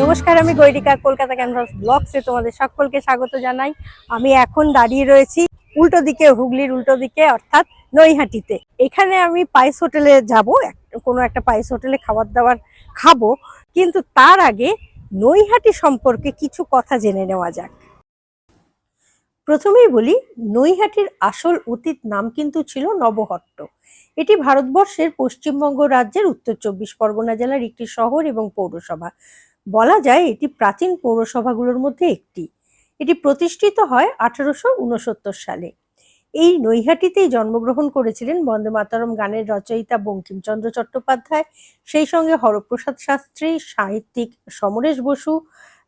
নমস্কার, আমি গৈরিকা কলকাতা ক্যানভাস ব্লগসে তোমাদের সকলকে স্বাগত জানাই। আমি এখন দাঁড়িয়ে রয়েছি উল্টো দিকে, হুগলির উল্টো দিকে, অর্থাৎ নৈহাটিতে। এখানে আমি পাইস হোটেলে যাব কোনো একটা পাইস হোটেলে খাবার দাবার খাব। কিন্তু তার আগে নৈহাটি সম্পর্কে কিছু কথা জেনে নেওয়া যাক। প্রথমেই বলি, নৈহাটির আসল অতীত নাম কিন্তু ছিল নবহট্ট। এটি ভারতবর্ষের পশ্চিমবঙ্গ রাজ্যের উত্তর চব্বিশ পরগনা জেলার একটি শহর এবং পৌরসভা। বলা যায় এটি প্রাচীন পৌরসভাগুলোর মধ্যে একটি। এটি প্রতিষ্ঠিত হয় আঠারোশো উনসত্তর সালে। এই নৈহাটিতেই জন্মগ্রহণ করেছিলেন বন্দে মাতরম গানের রচয়িতা বঙ্কিমচন্দ্র চট্টোপাধ্যায়। সেই সঙ্গে হরপ্রসাদ শাস্ত্রী, সাহিত্যিক সমরেশ বসু,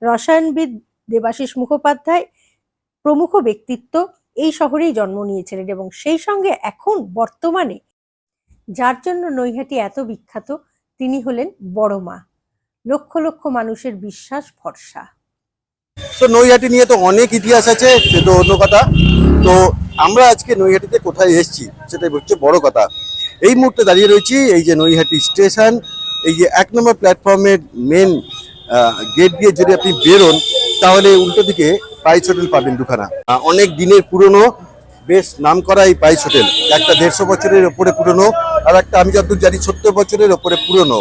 রসায়নবিদ দেবাশিস মুখোপাধ্যায় প্রমুখ ব্যক্তিত্ব এই শহরেই জন্ম নিয়েছিলেন এবং সেই সঙ্গে এখন বর্তমানে যার জন্য নৈহাটি এত বিখ্যাত, তিনি হলেন বড় মা। লক্ষ লক্ষ মানুষের বিশ্বাস ভরসা। তো নৈহাটি নিয়ে তো অনেক ইতিহাস আছে, সে তো অন্য কথা। তো আমরা আজকে নৈহাটিতে কোথায় এসেছি, সেটাই হচ্ছে বড় কথা। এই মুহূর্তে দাঁড়িয়ে রয়েছি, এই যে নৈহাটি স্টেশন, এই যে এক নম্বর প্ল্যাটফর্মের মেন গেট দিয়ে যদি আপনি বেরোন, তাহলে উল্টো দিকে পাইস হোটেল পাবেন দুখানা। অনেক দিনের পুরনো, বেশ নাম করা এই পাইস হোটেল একটা দেড়শো বছরের ওপরে পুরনো, আর একটা আমি যতদূর জানি সত্তর বছরের ওপরে পুরনো।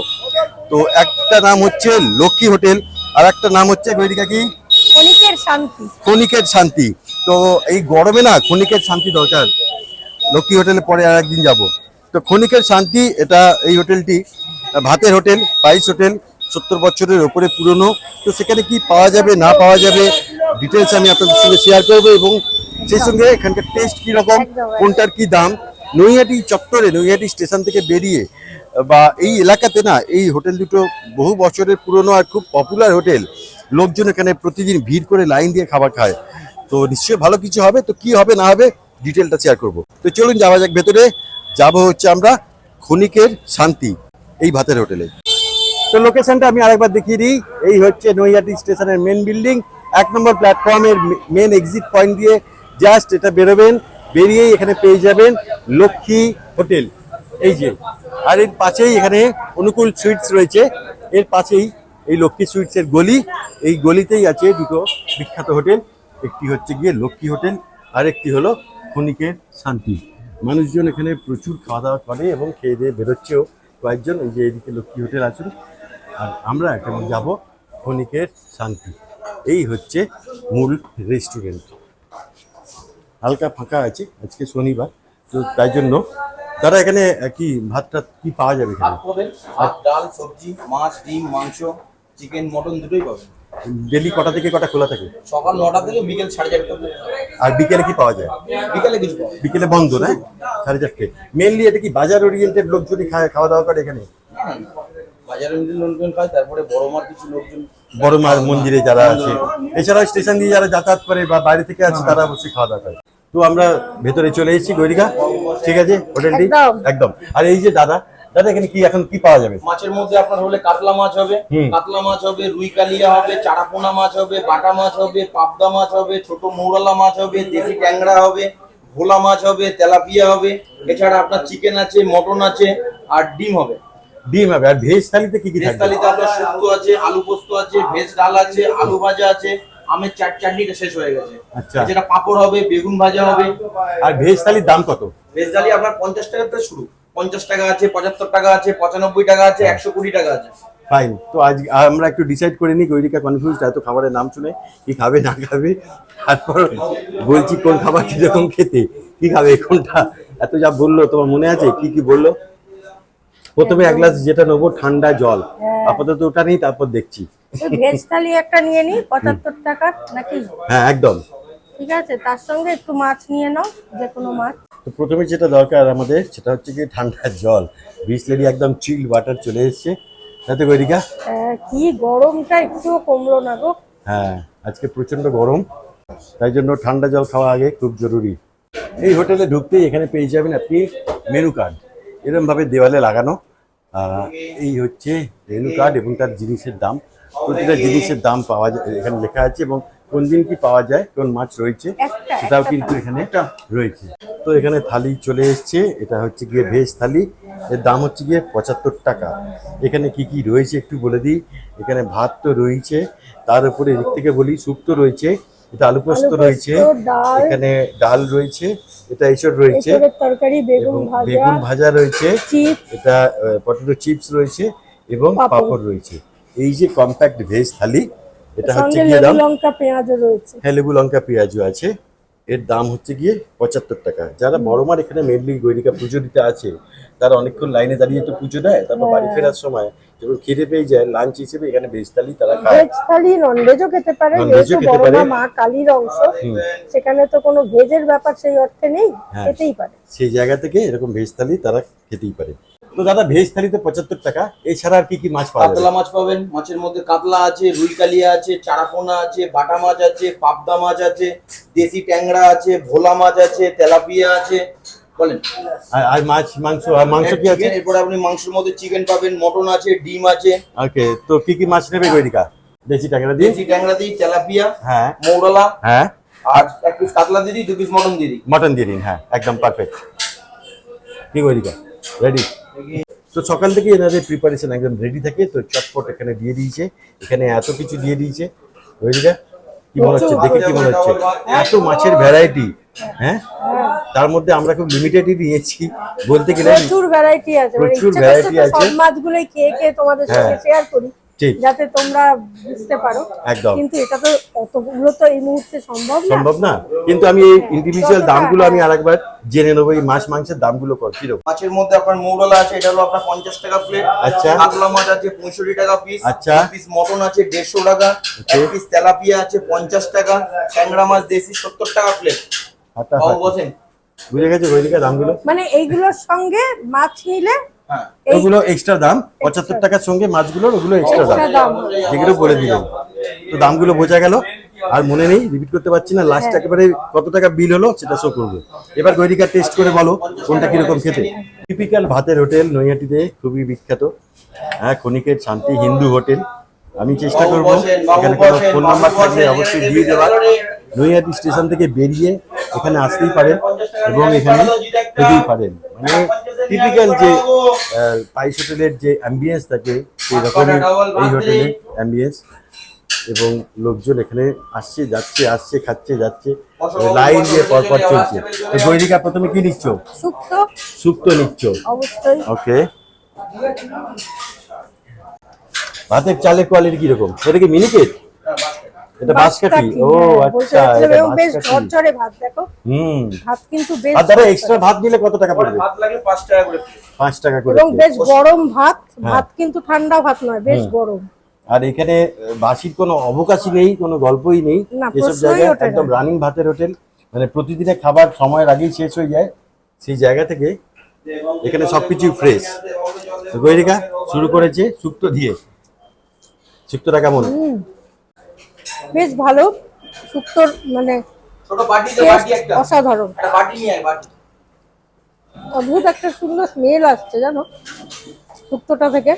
তো একটা নাম হচ্ছে লক্ষ্মী হোটেল, আর একটা নাম হচ্ছে গৈরিকা কি? ক্ষণিকের শান্তি। ক্ষণিকের শান্তি। তো এই গরমে না ক্ষণিকের শান্তি দরকার। লক্ষ্মী হোটেলে পরে আর একদিন যাব। তো ক্ষণিকের শান্তি, এটা এই হোটেলটি, ভাতের হোটেল পাইস হোটেল, সত্তর বছরের ওপরে পুরনো। তো সেখানে কি পাওয়া যাবে, না পাওয়া যাবে ডিটেলস আমি আপনাদের সঙ্গে শেয়ার করব এবং সেই সঙ্গে এখানকার টেস্ট কীরকম। কোনটার কি দাম নৈহাটি চত্বরে, নৈহাটি স্টেশন থেকে বেরিয়ে, বা এই এলাকাতে না, এই হোটেল দুটো বহু বছরের পুরনো আর খুব পপুলার হোটেল। লোকজন এখানে প্রতিদিন ভিড় করে লাইন দিয়ে খাবার খায়। তো নিশ্চয়ই ভালো কিছু হবে, তো কি হবে না হবে ডিটেলটা শেয়ার করব। তো চলুন যাওয়া যাক ভেতরে। যাব হচ্ছে আমরা ক্ষণিকের শান্তি, এই ভাতের হোটেলে। তো লোকেশনটা আমি আরেকবার দেখিয়ে দিই। এই হচ্ছে নৈহাটি স্টেশনের মেন বিল্ডিং এক নম্বর প্ল্যাটফর্মের মেন এক্সিট পয়েন্ট দিয়ে জাস্ট এটা বেরোবেন। বেরিয়েই এখানে পেয়ে যাবেন লক্ষ্মী হোটেল। এই যে, আর এর পাশেই এখানে অনুকূল সুইটস রয়েছে। এর পাশেই এই লক্ষ্মী সুইটসের গলি। এই গলিতেই আছে দুটো বিখ্যাত হোটেল। একটি হচ্ছে গিয়ে লক্ষ্মী হোটেল আর একটি হলো ক্ষণিকের শান্তি। মানুষজন এখানে প্রচুর খাওয়া দাওয়া করে এবং খেয়ে দিয়ে বেরোচ্ছেও। কয়েকজন এই যে এদিকে লক্ষ্মী হোটেল আছেন। আর আমরা এখানে যাব ক্ষণিকের শান্তি। এই হচ্ছে মূল রেস্টুরেন্ট। হালকা ফাঁকা আছে আজকে শনিবার তো তাই জন্য। তারা এখানে কি ভাতটা কি পাওয়া যাবে এখানে? ভাত পাবেন ভাত ডাল সবজি মাছ ডিম মাংস চিকেন মটন দুটোই পাবেন। ডেলি কটা থেকে কটা খোলা থাকে? সকাল নটা থেকে বিকেল সাড়ে চারটা আর বিকেলে কি পাওয়া যায়? বিকেলে কিছু বিকেলে বন্ধ না? সাড়ে চারটে। মেনলি এটা কি বাজার ওরিয়েন্টেড লোকজনই খায় খাওয়া দাওয়া করে এখানে? বাজারে লোকজন খায় তারপরে বড় মার কিছু লোকজন বড় মার মন্দিরে যারা আছে। এছাড়াও স্টেশন দিয়ে যারা যাতায়াত করে বা বাইরে থেকে আছে তারা অবশ্যই খাওয়া দাওয়া করে। তো আমরা ভেতরে চলে এসেছি গৈরিকা। ঠিক আছে? হোটেলটি? একদম। আর এই যে দাদা দাদা এখানে কি এখন কি পাওয়া যাবে? মাছের মধ্যে আপনার হলে কাতলা মাছ হবে কাতলা মাছ হবে রুই কালিয়া হবে চারাপোনা মাছ হবে বাটা মাছ হবে পাবদা মাছ হবে ছোট মৌরালা মাছ হবে দেশি ট্যাংরা হবে ভোলা মাছ হবে তেলাপিয়া হবে এছাড়া আপনার চিকেন আছে মটন আছে আর ডিম হবে। ডিম হবে। আর ভেজ থালিতে কি কি ভেজ থালিতে আপনার শুক্তো আছে আলু পোস্ত আছে ভেজ ডাল আছে আলু ভাজা আছে আমের চাট চাটনিটা শেষ হয়ে গেছে। আচ্ছা। যেটা পাঁপড় হবে বেগুন ভাজা হবে। আর ভেজ থালির দাম কত? ভেজ ডালি আপনার পঞ্চাশ টাকা থেকে শুরু। পঞ্চাশ টাকা আছে পঁচাত্তর টাকা আছে পঁচানব্বই টাকা আছে একশো কুড়ি টাকা আছে। ফাইন তো আজ আমরা একটু ডিসাইড করে নিই গৈরিকা কনফিউজ এত খাবারের নাম শুনে কি খাবে না খাবে। তারপর বলছি কোন খাবার কীরকম খেতে কি খাবে কোনটা? এত যা বলল তোমার মনে আছে? কি কি বলল? প্রথমে এক গ্লাস যেটা নেব ঠান্ডা জল। আপাতত ওটা নেই তারপর দেখছি। ভেজ থালি একটা নিয়ে নিই পঁচাত্তর টাকা নাকি? হ্যাঁ একদম। ঠিক আছে তার সঙ্গে একটু মাছ নিয়ে নাও যে কোনো মাছ। তো প্রথমে যেটা দরকার আমাদের সেটা হচ্ছে কি ঠান্ডা জল। বিসলেরি একদম চিল্ড ওয়াটার চলে এসছে। তাতে গৈরিকা? আহ, কি গরমটা একটুও কমলো না গো। হ্যাঁ আজকে প্রচণ্ড গরম। তাই জন্য ঠান্ডা জল খাওয়া আগে খুব জরুরি। এই হোটেলে ঢুকতেই এখানে পেয়ে যাবেন আপনি মেনু কার্ড। এরকম ভাবে দেওয়ালে লাগানো। এই হচ্ছে মেনু কার্ড এবং তার জিনিসের দাম প্রতিটা জিনিসের দাম পাওয়া যায় এখানে লেখা আছে এবং কোন দিন কি পাওয়া যায় কোন মাছ রয়েছে সেটাও কিন্তু এখানে রয়েছে। তো এখানে থালি চলে এসছে এটা হচ্ছে গিয়ে ভেজ থালি এর দাম হচ্ছে গিয়ে পঁচাত্তর টাকা। এখানে কি কি রয়েছে একটু বলে দিই এখানে ভাত তো রয়েছে তার উপরে এদিক থেকে বলি স্যুপ তো রয়েছে এটা আলু পোস্ত রয়েছে এখানে ডাল রয়েছে এটা এসব রয়েছে বেগুন ভাজা রয়েছে এটা পটেটো চিপস রয়েছে এবং পাঁপড়। রয়েছে। এই যে কম্প্যাক্ট ভেজ থালি এটা হচ্ছে গিয়ে দাম? লঙ্কা পেঁয়াজও রয়েছে। হ্যাঁ লেবু লঙ্কা পেঁয়াজও আছে। এর দাম হচ্ছে গিয়ে পঁচাত্তর টাকা। যারা বড় মার এখানে মেনলি গৈরিকা পুজো দিতে আছে তারা অনেকক্ষণ লাইনে দাঁড়িয়ে তো পুজো দেয়। তারপর বাড়ি হ্যাঁ। ফেরার সময় যখন খিদে পেয়ে যায় লাঞ্চ হিসেবে এখানে ভেজ থালি তারা খায়। ভেজ থালি ননভেজও খেতে পারে যেহেতু খেতে পারে। মা মা কালীর অংশ সেখানে তো কোনো ভেজের ব্যাপার সেই অর্থে নেই হ্যাঁ। খেতেই পারে। সেই জায়গা থেকে এরকম ভেজ থালি তারা খেতেই পারে। তো দাদা ভেজ থালিতে পঁচাত্তর টাকা এছাড়া আর কি কি মাছ পাওয়া কাতলা মাছ পাবেন মাছের মধ্যে কাতলা আছে রুই কালিয়া আছে চারাপোনা আছে বাটা মাছ আছে পাবদা মাছ আছে দেশি ট্যাংরা আছে ভোলা মাছ আছে তেলাপিয়া আছে বলেন। আর- মাছ মাংস আর মাংস কি আছে? এরপরে আপনি মাংসের মধ্যে চিকেন পাবেন মটন আছে ডিম আছে। ওকে তো কি কি মাছ নেবে গৈরিকা? দেশি টাকা দিয়ে? দেশি ট্যাংরা দিই তেলাপিয়া হ্যাঁ। মৌরলা হ্যাঁ। আর এক পিস কাতলা দিদি দু পিস মটন দিদি মটন দিয়ে দিন হ্যাঁ একদম পারফেক্ট কি গৈরিকা? রেডি তো সকাল থেকে এনাদের প্রিপারেশন একদম রেডি থাকে তো চটপট এখানে দিয়ে দিয়েছে। এখানে এত কিছু দিয়ে দিয়েছে। বুঝলিটা কি মনে হচ্ছে? দেখে কি মনে হচ্ছে? এত মাছের ভ্যারাইটি হ্যাঁ? তার মধ্যে আমরা খুব লিমিটেডই নিয়েছি বলতে গেলে প্রচুর ভ্যারাইটি আছে। মানে প্রচুর তো আছে। মাছগুলোই খেয়ে খেয়ে তোমাদের সঙ্গে হ্যাঁ। শেয়ার করি। ঠিক যাতে তোমরা বুঝতে পারো। একদম। কিন্তু এটা তো অতগুলো তো এই মুহূর্তে সম্ভব না। সম্ভব না। কিন্তু আমি এই ইন্ডিভিজুয়াল দামগুলো আমি আরেকবার জেনে নেব এই মাছ মাংসের দামগুলো কর কীরকম মাছের মধ্যে আপনার মৌরলা আছে এটা হলো আপনার পঞ্চাশ টাকা প্লেট আচ্ছা। কাতলা মাছ আছে পঁয়ষট্টি টাকা পিস আচ্ছা। পিস মটন আছে দেড়শো টাকা। এক পিস তেলাপিয়া আছে পঞ্চাশ টাকা। ট্যাংরা মাছ দেশি সত্তর টাকা প্লেট আচ্ছা। বসেন বুঝে গেছে গৈরিকা দামগুলো? মানে এইগুলোর সঙ্গে মাছ নিলে ওগুলো এক্সট্রা দাম পঁচাত্তর টাকার সঙ্গে মাছগুলোর ওগুলো এক্সট্রা দাম। যেগুলো বলে দিলেন তো দামগুলো বোঝা গেল। আর মনে নেই রিপিট করতে পারছি না। লাস্ট একেবারে কত টাকা বিল হলো সেটা শো করব। এবার গৈরিকা টেস্ট করে বলো কোনটা কীরকম খেতে। টিপিক্যাল ভাতের হোটেল নৈহাটিতে খুবই বিখ্যাত। হ্যাঁ ক্ষণিকের শান্তি হিন্দু হোটেল। আমি চেষ্টা করব এখানে কোনো ফোন নাম্বার থাকলে অবশ্যই দিয়ে দেওয়ার। নৈহাটি স্টেশন থেকে বেরিয়ে এখানে আসতেই পারেন এবং এখানে খেতেই পারেন। মানে টিপিক্যাল যে পাইস হোটেলের যে অ্যাম্বিয়েন্স থাকে সেই রকমই এই হোটেলে অ্যাম্বিয়েন্স এবং লোকজন এখানে আসছে যাচ্ছে আসছে খাচ্ছে যাচ্ছে। লাইন দিয়ে পরপর চলছে। তো গৈরিকা প্রথমে কি নিচ্ছ? শুক্ত নিচ্ছ? অবশ্যই। ওকে। ভাতের চালের কোয়ালিটি কীরকম? এটা কি মিনিকেট এটা বাঁশকাঠি ও হ্যাঁ, আচ্ছা এটা বেশ ঝরঝরে ভাত দেখো। হুম। ভাত কিন্তু বেশ আর দাদা এক্সট্রা ভাত নিলে কত টাকা পড়বে? ভাত লাগে পাঁচ টাকা করে plate। পাঁচ টাকা করে এবং বেশ গরম ভাত হ্যাঁ। ভাত কিন্তু ঠান্ডা ভাত নয় বেশ গরম। আর এখানে বাসির কোনো অবকাশই নেই কোনো গল্পই নেই। এসব জায়গায় একদম রানিং ভাতের হোটেল। মানে প্রতিদিনের খাবার সময়ের আগেই শেষ হয়ে যায়। সেই জায়গা থেকে এখানে সবকিছু ফ্রেশ গৈরিকা শুরু করেছে শুক্তো দিয়ে। শুক্তোটা কেমন? বেশ ভালো শুক্তোর মানে অসাধারণ। অদ্ভুত একটা সুন্দর স্মেল আসছে জানো শুক্তোটা থেকে।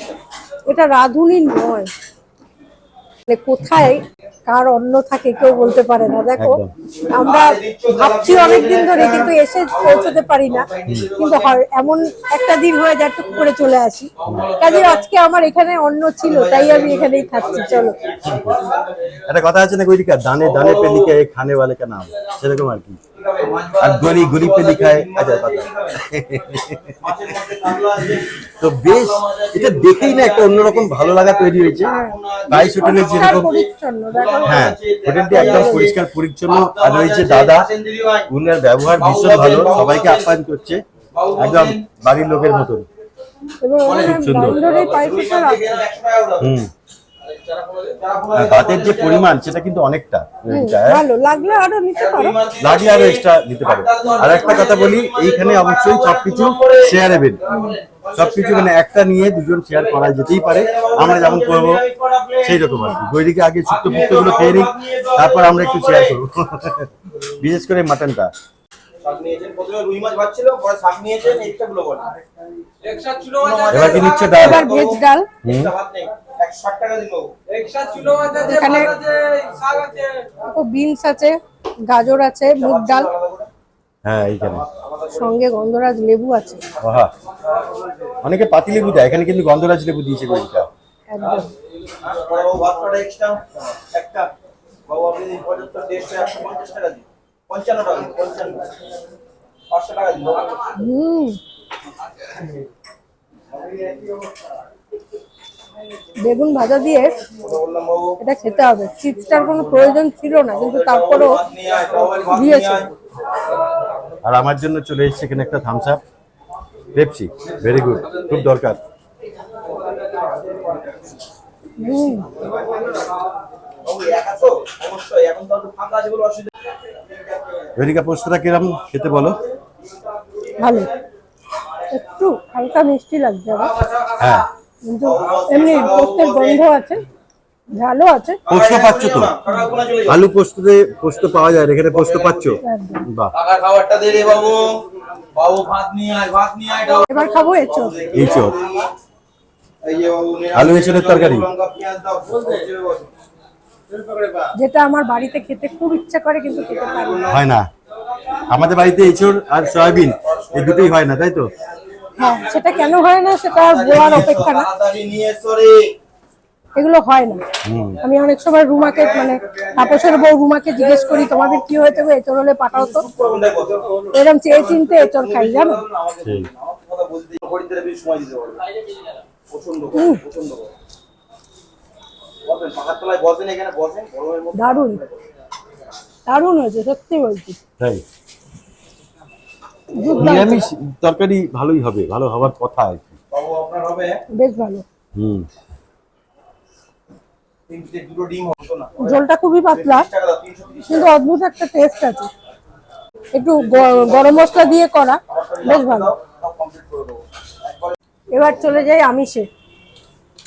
এটা রাঁধুনি নয়। যে কোথায় কার অন্য থাকে কেউ বলতে পারে না। দেখো আমরা ভাবছি অনেকদিন ধরে কিন্তু এসে পৌঁছতে পারি না। কিন্তু এমন একটা দিন হয়ে যায় টুক করে চলে আসি। কাজে আজকে আমার এখানে অন্য ছিল তাই আমি এখানেই থাকছি চলো। একটা কথা আছে না দানে দানে পেলিকে খানে ওয়ালে কে নাম। সেরকম আর কি। আর গলি গলি পে লিখা আচ্ছা তো বেশ এটা দেখেই না একটা অন্যরকম ভালো লাগা তৈরি হয়েছে। বাইশ হোটেলের যেরকম হ্যাঁ হোটেলটি একদম পরিষ্কার পরিচ্ছন্ন। আর রয়েছে দাদা উনার ব্যবহার ভীষণ ভালো সবাইকে আপ্যায়ন করছে। একদম বাড়ির লোকের মতন এখানে সুন্দর। হুম। ভাতের যে পরিমাণ সেটা কিন্তু অনেকটা? ভালো লাগলে আরও নিতে পারো। লাগলে আরও এক্সট্রা দিতে পারো। আর একটা কথা বলি এইখানে অবশ্যই সবকিছু শেয়ারেবেল সবকিছু মানে একটা নিয়ে দুজন শেয়ার করা যেতেই পারে। আমরা যেমন করব সেই রকম আর কি। গৈরিকে আগে ছোট্ট পুত্রগুলো খেয়ে নিই তারপর আমরা একটু শেয়ার করব। বিশেষ করে মাটনটা শাক নিয়েছেন। প্রথমে রুই মাছ ভাজছিল পরে শাক নিয়েছেন এক্সট্রা গুলো বলেন একশো চুলো মাছ এবার কি নিচ্ছে ডাল? এবার ভেজ ডাল। ভাত নেই একশো ষাট টাকা দিন বাবু একশো মাছ আছে এখানে- আছে শাক বিনস আছে গাজর আছে মুগ ডাল। হ্যাঁ এইখানে। সঙ্গে গন্ধরাজ লেবু আছে। বাহা অনেকে পাতি লেবু দেয় এখানে কিন্তু গন্ধরাজ লেবু দিয়েছে গোয়েলটা একদম। পরে বাবু এক্সট্রা একটা। বাবু আপনি টাকা দিন। পঞ্চান্ন টাকা পঞ্চান্ন। পাঁচশো টাকা দিন বেগুন ভাজা দিয়ে এটা খেতে হবে। চিপসটার কোনো প্রয়োজন ছিল না কিন্তু তারপরেও দিয়েছে। আর আমার জন্য চলে এসেছে এখানে একটা Thums Up Pepsi very good খুব দরকার। হুম। বাবু একা তো? অবশ্যই এখন তো ফাঁকা আছে বলে অসুবিধা নেই। ভেরিকা পোস্তটা কিরম খেতে বলো। ভালো। একটু হালকা মিষ্টি লাগছে আমার হ্যাঁ। কিন্তু এমনি পোস্তের গন্ধ আছে ঝালও আছে। পোস্ত পাচ্ছ তো কাকা আলু পোস্ততে পোস্ত পাওয়া যায় এখানে পোস্ত পাচ্ছ? বাহ। কাকার খাবারটা দে রে বাবু। বাবু ভাত নিয়ে আয় ভাত নিয়ে আয় এবার খাব বাবু নিয়ে আলু এঁচড়ের তরকারি। লঙ্কা পেঁয়াজ দাও বলতে যেটা আমার বাড়িতে খেতে খুব ইচ্ছা করে কিন্তু খেতে পারি না। হয় না। আমাদের বাড়িতে এঁচড় আর সয়াবিন এই দুটোই হয় না তাই তো? হ্যাঁ সেটা কেন হয় না সেটা আর বলার অপেক্ষা না। এগুলো হয় না। আমি অনেক সময় রুমাকে মানে তাপসের বউ রুমাকে জিজ্ঞেস করি তোমাদের কি হয়েছে গো? এঁচড় হলে পাঠাও তো। এরকম চেয়ে চিনতে এঁচড় খাই জানো? আমাকে সেই। দারুণ। দারুণ হয়েছে সত্যি বলছি। তাই। নিরামিষ তরকারি ভালোই হবে ভালো হওয়ার কথা আর কি। আপনার হবে? বেশ ভালো। হুম। ঝোলটা খুবই পাতলা কিন্তু অদ্ভুত একটা টেস্ট আছে। একটু গরম মশলা দিয়ে করা বেশ ভালো। এবার চলে যাই আমিষে।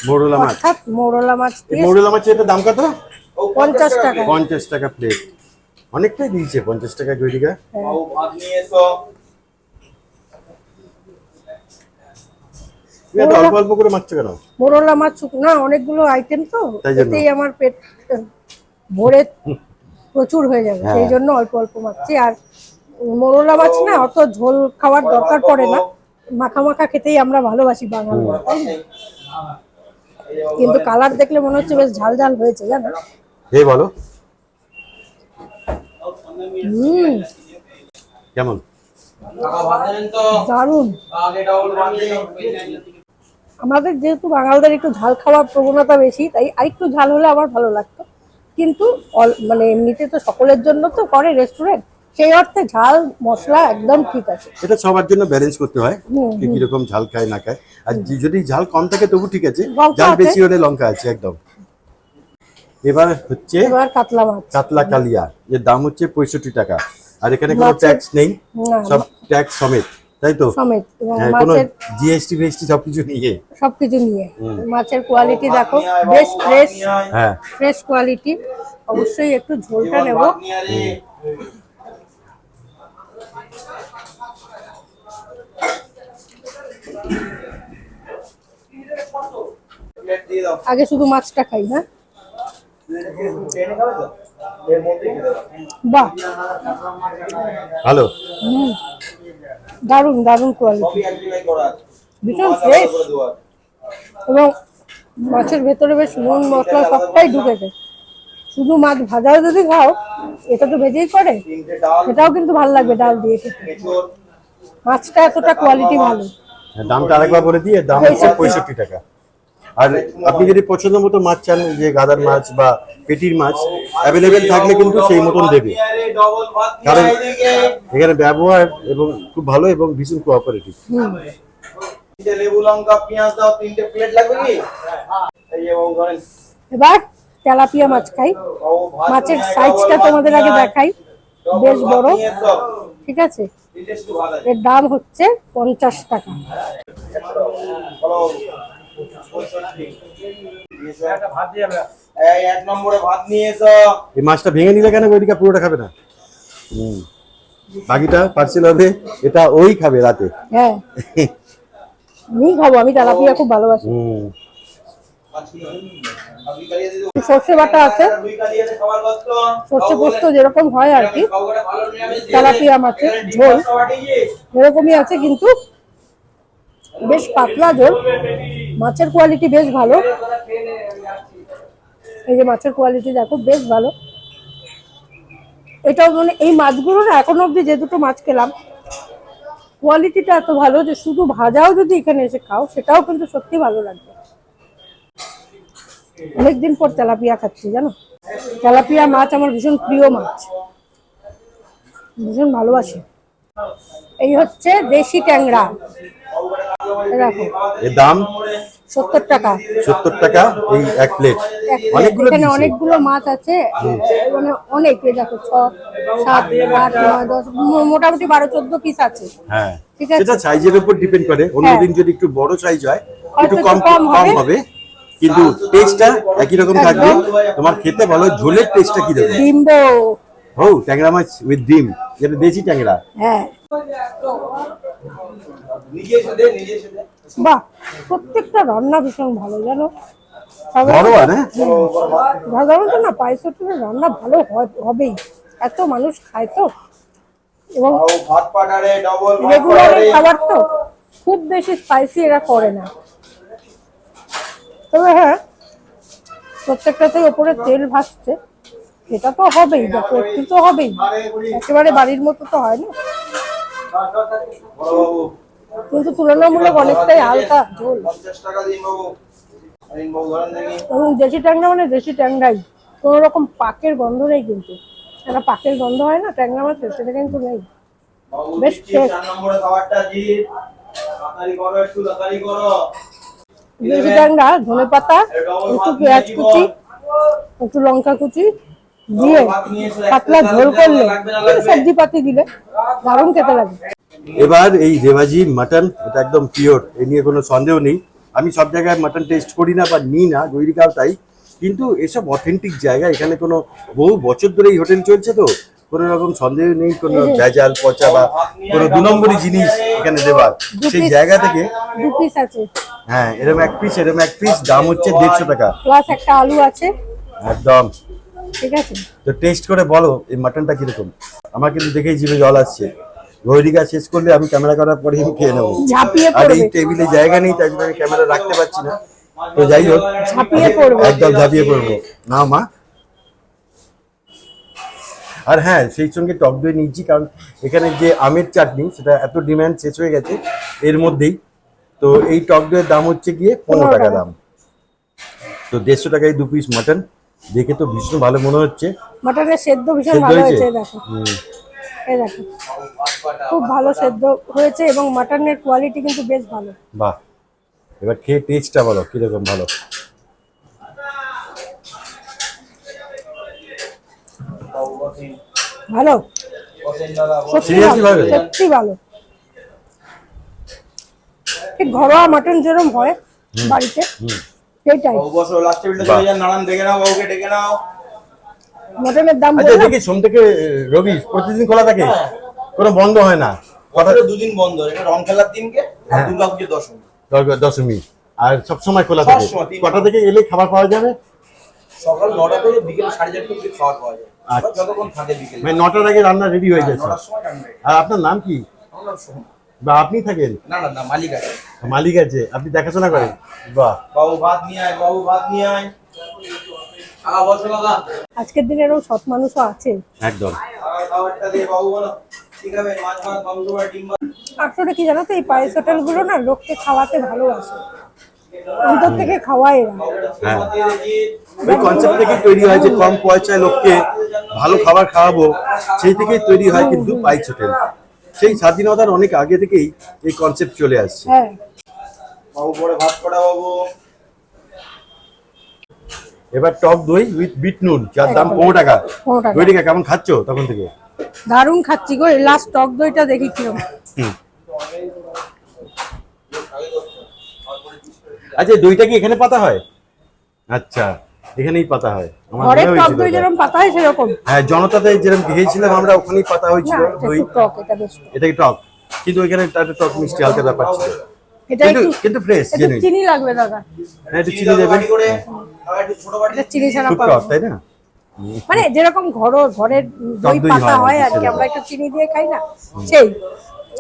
মোরলা মাছ। অর্থাৎ মৌরলা মাছ দিয়ে মোরলা মাছের এটা দাম কত? পঞ্চাশ টাকা। পঞ্চাশ টাকা প্লেট অনেকটাই দিয়েছে পঞ্চাশ টাকা গৈরিকা বাবু ভাত নিয়ে এসো তুমি অল্প অল্প করে মারছো কেন? মোরলা মাছ না অনেকগুলো আইটেম তো এতেই আমার পেট ভরে প্রচুর হয়ে যাবে হ্যাঁ। সেই জন্য অল্প অল্প মারছি। আর মোরলা মাছ না অত ঝোল খাওয়ার দরকার পড়ে না। মাখা মাখা খেতেই আমরা ভালোবাসি তাই না? কিন্তু কালার দেখলে মনে হচ্ছে বেশ ঝাল ঝাল হয়েছে জানো? হে বলো। হুম। কেমন? দারুণ। আমাদের যেহেতু বাঙালদের একটু ঝাল খাওয়ার প্রবণতা বেশি তাই আরেকটু ঝাল হলে আমার ভালো লাগতো। কিন্তু মানে এমনিতে তো সকলের জন্য তো করে রেস্টুরেন্ট সেই অর্থে ঝাল মশলা একদম ঠিক আছে। এটা সবার জন্য ব্যালেন্স করতে হয় হুম, কে কীরকম ঝাল খায় না খায়। আর যদি ঝাল কম থাকে তবু ঠিক আছে। ঝাল বেশি হলে লঙ্কা আছে একদম। এবার হচ্ছে এবার কাতলা মাছ। কাতলা কালিয়া এর দাম হচ্ছে পঁয়ষট্টি টাকা। আর এখানে কোনো ট্যাক্স নেই সব ট্যাক্স সমেত তাই তো? সমেত হ্যাঁ, কোনো মাছের জিএসটি ফিএসটি সবকিছু নিয়ে। সবকিছু নিয়ে। মাছের কোয়ালিটি দেখো বেশ ফ্রেশ হ্যাঁ। ফ্রেশ কোয়ালিটি অবশ্যই একটু ঝোলটা নেব ভাত নিয়ে আয় রে। প্লেট দিয়ে দাও। আগে শুধু মাছটা খাই হ্যাঁ? খেতে দাও। বাহ। ভালো হুম। দারুণ দারুণ কোয়ালিটি। ভীষণ ফ্রেশ। এবং মাছের ভেতরে বেশ নুন মশলা সবটাই ঢুকেছে। শুধু মাছ ভাজাও যদি খাও এটা তো ভেজেই করে। সেটাও কিন্তু ভালো লাগবে ডাল দিয়ে মাছটা এতটা কোয়ালিটি ভালো। হ্যাঁ, দামটা আরেকবার বলে দিয়ে দাম হচ্ছে পঁয়ষট্টি টাকা। আর আপনি যদি পছন্দ মতো মাছ চান যে গাদার মাছ বা পেটির মাছ অ্যাভেলেবেল থাকলে কিন্তু সেই মতন দেবে। কারণ- এখানে ব্যবহার এবং খুব ভালো এবং ভীষণ কোঅপারেটিভ এবার তেলাপিয়া মাছ খাই। মাছের সাইজটা তোমাদের আগে দেখাই। বেশ বড়। ঠিক আছে। এর দাম হচ্ছে পঞ্চাশ টাকা। এক নম্বরে ভাত নিয়ে এসো এই মাছটা ভেঙে নিলে কেন ওইদিকে পুরোটা খাবে না? হুম। বাকিটা পার্সেল হবে এটা ওই খাবে রাতে। হ্যাঁ। আমি খাব আমি তেলাপিয়া খুব ভালোবাসি। হুম। সর্ষে বাটা আছে। সর্ষে পোস্ত যেরকম হয় আর কি। তেলাপিয়া মাছের ঝোল এরকমই আছে কিন্তু বেশ পাতলা ঝোল মাছের কোয়ালিটি বেশ ভালো। এই যে মাছের কোয়ালিটি দেখো, বেশ ভালো। এটাও মানে এই মাছগুলো না এখনও অবধি যে দুটো মাছ খেলাম কোয়ালিটিটা এত ভালো যে শুধু ভাজাও যদি এখানে এসে খাও, সেটাও কিন্তু সত্যি ভালো লাগবে। অনেকদিন পর তেলাপিয়া খাচ্ছি, জানো? তেলাপিয়া মাছ আমার ভীষণ প্রিয় মাছ। ভীষণ ভালোবাসি। এই হচ্ছে দেশি ট্যাংরা। এর দাম? সত্তর টাকা। সত্তর টাকা এই এক প্লেট অনেকগুলো এখানে অনেকগুলো মাছ আছে। মানে অনেক এই দেখো ছ সাত আট নয় দশ মো- মোটামুটি বারো চোদ্দ পিস আছে। হ্যাঁ। ঠিক আছে। সেটা সাইজের উপর ডিপেন্ড করে। হ্যাঁ। অন্যদিন যদি একটু বড় সাইজ হয় একটু কম কম হবে। কিন্তু টেস্টটা একই রকম থাকবে। তোমার খেতে ভালো ঝোলের টেস্টটা কি দেবে? ডিম্বো। হো ট্যাংরা মাছ উইথ ডিম। যেটা দেশি ট্যাংরা। হ্যাঁ। বাহ প্রত্যেকটা রান্না ভীষণ ভালো জানো? সাধারণত- না সাধারণত পায়েস রান্না ভালো হয়- হবেই। এত মানুষ খায় তো। এবং বাবু ভাত পাটারে ডবল ভাত রেগুলার পাটারে। খাবার তো খুব বেশি স্পাইসি এরা করে না। তবে হ্যাঁ প্রত্যেকটাতেই ওপরে তেল ভাসছে। সেটা তো হবেই দেখো একটু তো হবেই। একেবারে বাড়ির মতো তো হয় না। কিন্তু তুলনামূলক অনেকটাই হালকা ঝোল। এবং দেশি ট্যাংরা মানে দেশি ট্যাংরাই। কোনো রকম পাকের গন্ধ নেই কিন্তু। একটা পাকের গন্ধ হয় না? ট্যাংরা মাছের সেটা কিন্তু নেই। বেশ দেশি ট্যাংরা ধনে পাতা একটু পেঁয়াজ কুচি একটু লঙ্কা কুচি দিয়ে পাতলা ঝোল করলে সবজি পাতি দিলে দারুণ খেতে লাগে। এবার এই রেভাজি মাটন এটা একদম পিওর এ নিয়ে কোনো সন্দেহ নেই। আমি সব জায়গায় মাটন টেস্ট করি না বা নিই না গৈরিকাও তাই। কিন্তু এসব অথেন্টিক জায়গা এখানে কোনো বহু বছর ধরে এই হোটেল চলছে তো কোনো রকম সন্দেহ নেই কোনো ভেজাল পচা বা কোনো দু নম্বরই জিনিস এখানে দেবার সেই জায়গা থেকে হ্যাঁ এরকম এক পিস এরকম এক পিস দাম হচ্ছে দেড়শো টাকা। প্লাস একটা আলু আছে। একদম। ঠিক আছে? তো টেস্ট করে বলো এই মাটনটা কীরকম? আমার কিন্তু দেখেই জিভে জল আসছে। গৈরিকা শেষ করলে আমি ক্যামেরা করার পরে খেয়ে নেব। আর এই টেবিলে জায়গা নেই তাই জন্য আমি ক্যামেরা রাখতে পারছি না। তো যাই হোক ঝাঁপিয়ে পড়বে। একদম ঝাঁপিয়ে পড়ব। না মা। আর হ্যাঁ সেই সঙ্গে টক দই নিচ্ছি কারণ এখানে যে আমের চাটনি সেটা এত ডিমান্ড শেষ হয়ে গেছে এর মধ্যেই। তো এই টক দইয়ের দাম হচ্ছে গিয়ে পনেরো টাকা দাম। তো দেড়শো টাকায় দু পিস মাটন দেখে তো ভীষণ ভালো মনে হচ্ছে। মাটনের সেদ্ধ ভীষণ ভালো হয়েছে? দেখো। এই দেখো। খুব ভালো সেদ্ধ হয়েছে এবং মাটনের কোয়ালিটি কিন্তু বেশ ভালো। বাহ। এবার খেয়ে টেস্টটা বলো কীরকম ভালো? ভালো? সত্যি ভালো ঘরোয়া মাটন যেরকম হয় বাড়িতে। বাবু বসো লাস্টে চলে যান নারায়ণ দেখে নাও বাবুকে ডেকে নাও। মটনের দাম আচ্ছা দেখি সোম থেকে রবি প্রতিদিন খোলা থাকে? কোনো বন্ধ হয় না? কথা দুদিন বন্ধ এটা রং খেলার দিনকে আর হ্যাঁ। দশমী দশমী আর সব সময় খোলা থাকে? কটা থেকে এলে খাবার পাওয়া যাবে? সকাল নটা থেকে বিকেল সাড়ে চারটে অব্দি খাবার পাওয়া যায়। আচ্ছা। যতক্ষণ থাকে বিকেলে। মানে নটার আগে রান্না রেডি হয়ে হয়। আর আপনার নাম কি? আমার নাম। বা আপনি থাকেন? না না না মালিক আছে। মালিক আছে আপনি দেখাশোনা করেন? বাহ। বাবু ভাত নিয়ে আয় বাবু ভাত নিয়ে আয়। আগা বসো দাদা আজকের দিনে এরকম সৎ মানুষও আছে। একদম। আগা খাবারটা দিয়ে বাবু বলো ঠিক আছে মাছ ভাত মাংস ভাত ডিম ভাত আসলে কি জানো তো এই পায়েস হোটেলগুলো না লোককে খাওয়াতে ভালোবাসে। অন্তর থেকে খাওয়ায় এরা। হ্যাঁ। ওই কনসেপ্ট থেকেই তৈরি হয় যে কম পয়সায় লোককে ভালো খাবার খাওয়াবো সেই থেকেই তৈরি হয় কিন্তু পাইস হোটেল। সেই স্বাধীনতার অনেক আগে থেকেই এই কনসেপ্ট চলে আসছে। হ্যাঁ। বাবু পরে ভাত করা বাবু? এবার টক দই উইথ বিট নুন যার দাম পনেরো টাকা। দই টাকা কেমন খাচ্ছ তখন থেকে? দারুণ খাচ্ছি গো এই লাস্ট টক দইটা দেখি কীরকম। হুম। আচ্ছা দইটা কি এখানে পাতা হয়? আচ্ছা। এখানেই পাতা হয়। ঘরের টক দই যেরকম পাতা হয় সেরকম। হ্যাঁ জনতাতে যেরকম গিয়েছিলাম আমরা ওখানেই পাতা হয়েছিল দই। টক এটা বেশ এটা কি টক? কিন্তু ওইখানে একটা টক মিষ্টি হালকা ব্যাপার ছিল। এটা কিন্তু একটু কিন্তু ফ্রেশ জেনুইন চিনি লাগবে দাদা। হ্যাঁ একটু চিনি দেবেন। বাটি। এটা চিনি ছাড়া তাই না? মানে যেরকম ঘর ঘরের দই পাতা হয় হয় আর কি আমরা একটু চিনি দিয়ে খাই না? সেই।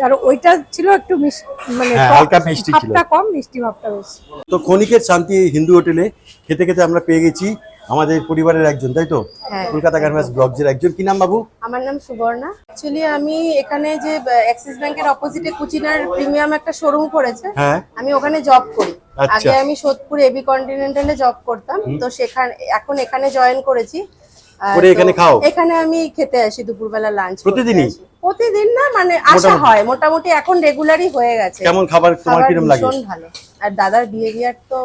আর ওইটা ছিল একটু মিষ্টি মানে হ্যাঁ, হালকা মিষ্টি ছিল। কম মিষ্টি ভাবটা বেশি। তো ক্ষণিকের শান্তি হিন্দু হোটেলে খেতে খেতে আমরা পেয়ে গেছি আমাদের পরিবারের একজন তাই তো? হ্যাঁ। কলকাতা গার্মেন্টস ব্লগসের একজন। কি নাম বাবু? আমার নাম সুবর্ণা। অ্যাকচুয়ালি আমি এখানে যে অ্যাক্সিস ব্যাংকের অপোজিটে কুচিনার প্রিমিয়াম একটা শোরুম করেছে। হ্যাঁ। আমি ওখানে জব করি। আচ্ছা। আগে আমি সোদপুর এবি কন্টিনেন্টালে জব করতাম। তো সেখানে এখন এখানে জয়েন করেছি। এখানে খাও? এখানে আমি খেতে আসি দুপুরবেলা লাঞ্চ প্রতিদিনই? প্রতিদিন না মানে আসা হয় মোটামুটি এখন রেগুলারই হয়ে গেছে। কেমন খাবার তোমার খাবার কিরম লাগে? ভীষণ ভালো। আর দাদার বিহেভিয়ার তো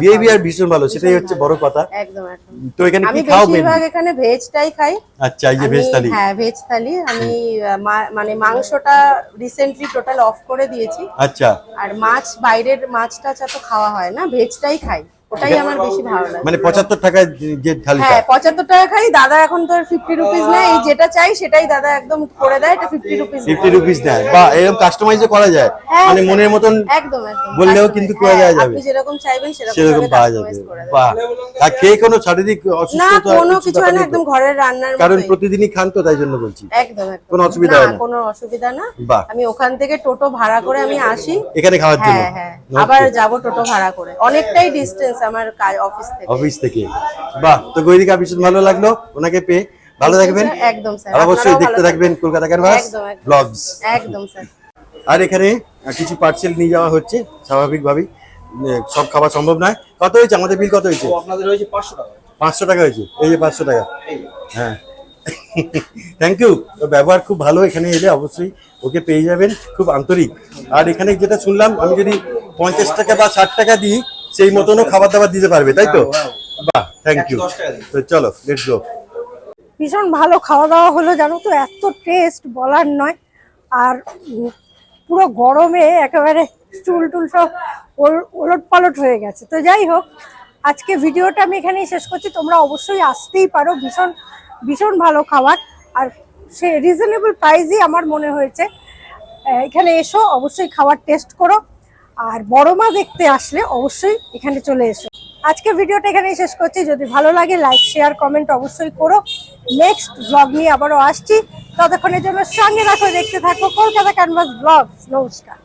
বিহেভিয়ার ভীষণ ভালো সেটাই হচ্ছে বড় কথা। একদম একদম। তো এখানে আমি কি খাও বেশিরভাগ এখানে ভেজটাই খাই। আচ্ছা এই যে ভেজ থালি। হ্যাঁ ভেজ থালি। আমি মানে মাংসটা রিসেন্টলি টোটাল অফ করে দিয়েছি। আচ্ছা। আর মাছ বাইরের মাছটা যা তো খাওয়া হয় না ভেজটাই খাই। ওটাই আমার বেশি ভালো লাগে। মানে পঁচাত্তর টাকায় যে- থালিটা হ্যাঁ পঁচাত্তর টাকা খাই দাদা এখন তোর ফিফটি রুপিস নেয় এই যেটা চাই সেটাই দাদা একদম করে দেয় এটা ফিফটি রুপিস ফিফটি রুপিস দেয় বা এরকম কাস্টমাইজও করা যায়। হ্যাঁ, মানে মনের মতন একদম একদম বললেও কিন্তু করা হ্যাঁ, যাবে। আপনি যেরকম চাইবেন সেরকম পাওয়া যাবে। বাহ। আর খেয়ে কোনো শারীরিক না কোনো কিছু না একদম ঘরের রান্নার কারণ প্রতিদিনই খান তো তাই জন্য বলছি। একদম একদম। কোনো অসুবিধা না, না? কোনো অসুবিধা না। আমি ওখান থেকে টোটো ভাড়া করে আমি আসি। এখানে খাওয়ার জন্য? হ্যাঁ হ্যাঁ। আবার যাব টোটো ভাড়া করে। অনেকটাই ডিস্টেন্স আমার কাজ অফিস থেকে। অফিস থেকে। বাহ তো গৈরিকা ভীষণ ভালো লাগল ওনাকে পেয়ে। ভালো থাকবেন। একদম স্যার আর অবশ্যই দেখতে থাকবেন কলকাতা ক্যানভাস। ব্লগস। একদম স্যার আর এখানে কিছু পার্সেল নিয়ে যাওয়া হচ্ছে স্বাভাবিকভাবেই। সব খাওয়া সম্ভব নয়। কত হয়েছে? আমাদের বিল কত হয়েছে? আপনাদের হয়েছে পাঁচশো টাকা। পাঁচশো টাকা হয়েছে। এই যে পাঁচশো টাকা। হ্যাঁ। থ্যাংক ইউ ব্যবহার খুব ভালো এখানে এলে অবশ্যই ওকে পেয়ে যাবেন। খুব আন্তরিক। আর এখানে যেটা শুনলাম আমি যদি পঞ্চাশ টাকা বা ষাট টাকা দিই সেই মতনও খাবার দাবার দিতে পারবে তাই তো? বাহ থ্যাংক ইউ। তো চলো লেটস গো ভীষণ ভালো খাওয়া দাওয়া হলো জানো তো? এত টেস্ট বলার নয়। আর পুরো গরমে একেবারে চুল টুল সব ওলট পালট হয়ে গেছে। তো যাই হোক আজকে ভিডিওটা আমি এখানেই শেষ করছি। তোমরা অবশ্যই আসতেই পারো ভীষণ ভীষণ ভালো খাবার। আর সে রিজনেবল প্রাইসই আমার মনে হয়েছে। এখানে এসো অবশ্যই খাবার টেস্ট করো। আর বড় মা দেখতে আসলে অবশ্যই এখানে চলে এসো। আজকে ভিডিওটা এখানেই শেষ করছি। যদি ভালো লাগে লাইক শেয়ার কমেন্ট অবশ্যই করো। নেক্সট ব্লগ নিয়ে আবারও আসছি। ততক্ষণের জন্য সঙ্গে রাখো, দেখতে থাকো। কলকাতা ক্যানভাস ব্লগ নমস্কার।